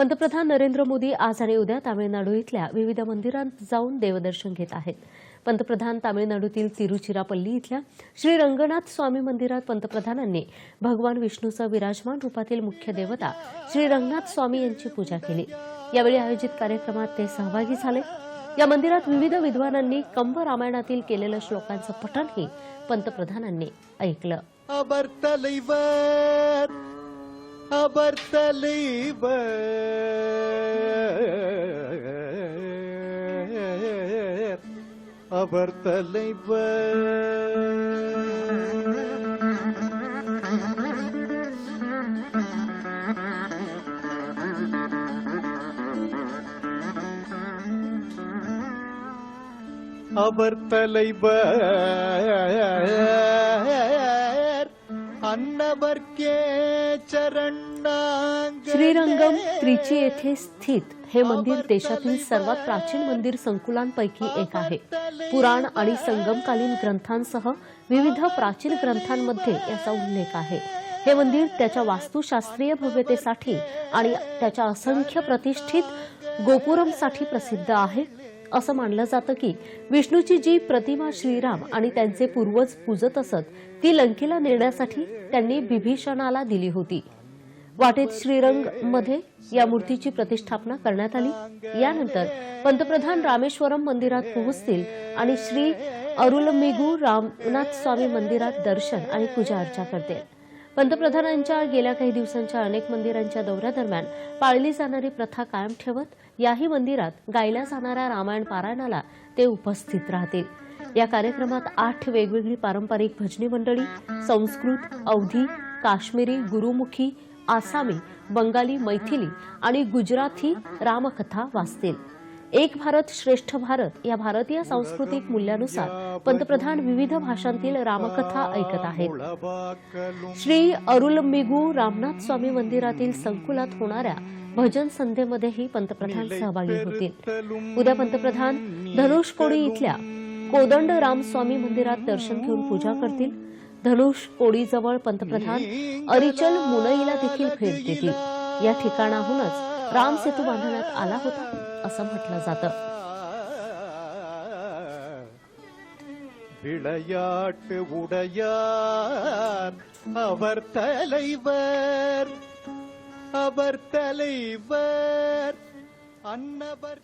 पंतप्रधान नरेंद्र मोदी आज आणि उद्या तामिळनाडू इथल्या विविध मंदिरांत जाऊन देवदर्शन घेत आहेत. पंतप्रधान तामिळनाडूतील तिरुचिरापल्ली इथल्या श्री रंगनाथ स्वामी मंदिरात पंतप्रधानांनी भगवान विष्णूचं विराजमान रूपातील मुख्य देवता श्री रंगनाथ स्वामी यांची पूजा केली. यावेळी आयोजित कार्यक्रमात ते सहभागी झाले. या मंदिरात विविध विद्वानांनी कंभ रामायणातील केलेलं श्लोकांचं पठणही पंतप्रधानांनी ऐकलं. அவர் தலைவர் அவர் தலைவர் அவர் தலைவர் அன்னவர்க்கே श्रीरंगम त्रिची येथे स्थित हे मंदिर देशातील सर्वात प्राचीन मंदिर संकुलांपैकी एक आहे. पुराण आणि संगमकालीन ग्रंथांसह विविध प्राचीन ग्रंथांमध्ये याचा उल्लेख आहे. हे मंदिर त्याच्या वास्तुशास्त्रीय भव्यतेसाठी आणि त्याच्या असंख्य प्रतिष्ठित गोपुरमसाठी प्रसिद्ध आहे. असं मानलं जातं की विष्णूची जी प्रतिमा श्रीराम आणि त्यांचे पूर्वज पूजत असत ती लंकेला नेण्यासाठी त्यांनी बिभीषणाला दिली होती. वाटेत श्रीरंगमध्ये या मूर्तीची प्रतिष्ठापना करण्यात आली. यानंतर पंतप्रधान रामेश्वरम मंदिरात पोहोचतील आणि श्री अरुलमिगू रामनाथ स्वामी मंदिरात दर्शन आणि पूजा अर्चा करतील. पंतप्रधानांच्या गेल्या काही दिवसांच्या अनेक मंदिरांच्या दौऱ्यादरम्यान पाळली जाणारी प्रथा कायम ठेवत याही मंदिरात गायल्या जाणाऱ्या रामायण पारायणाला ते उपस्थित राहतील. या कार्यक्रमात आठ वेगवेगळी पारंपरिक भजनी मंडळी संस्कृत अवधी काश्मीरी गुरुमुखी आसामी बंगाली मैथिली आणि गुजराथी रामकथा वाचतील. एक भारत श्रेष्ठ भारत या भारतीय सांस्कृतिक मूल्यानुसार पंतप्रधान विविध भाषांतील रामकथा ऐकत आहेत. श्री अरुलमिगू रामनाथ स्वामी मंदिरातील संकुलात होणाऱ्या भजन संध्येमध्येही पंतप्रधान सहभागी होतील उद्या पंतप्रधान धनुषकोडी इथल्या कोदंड रामस्वामी मंदिरात दर्शन घेऊन पूजा करतील धनुष कोडीजवळ पंतप्रधान अरिचल मुनईला देखील भेट देतील या ठिकाणाहूनच राम सेतू बांधण्यात आला होता असं म्हटलं जातं விளையாட்டு உடையார் அவர் தலைவர் அவர் தலைவர் அன்னவர்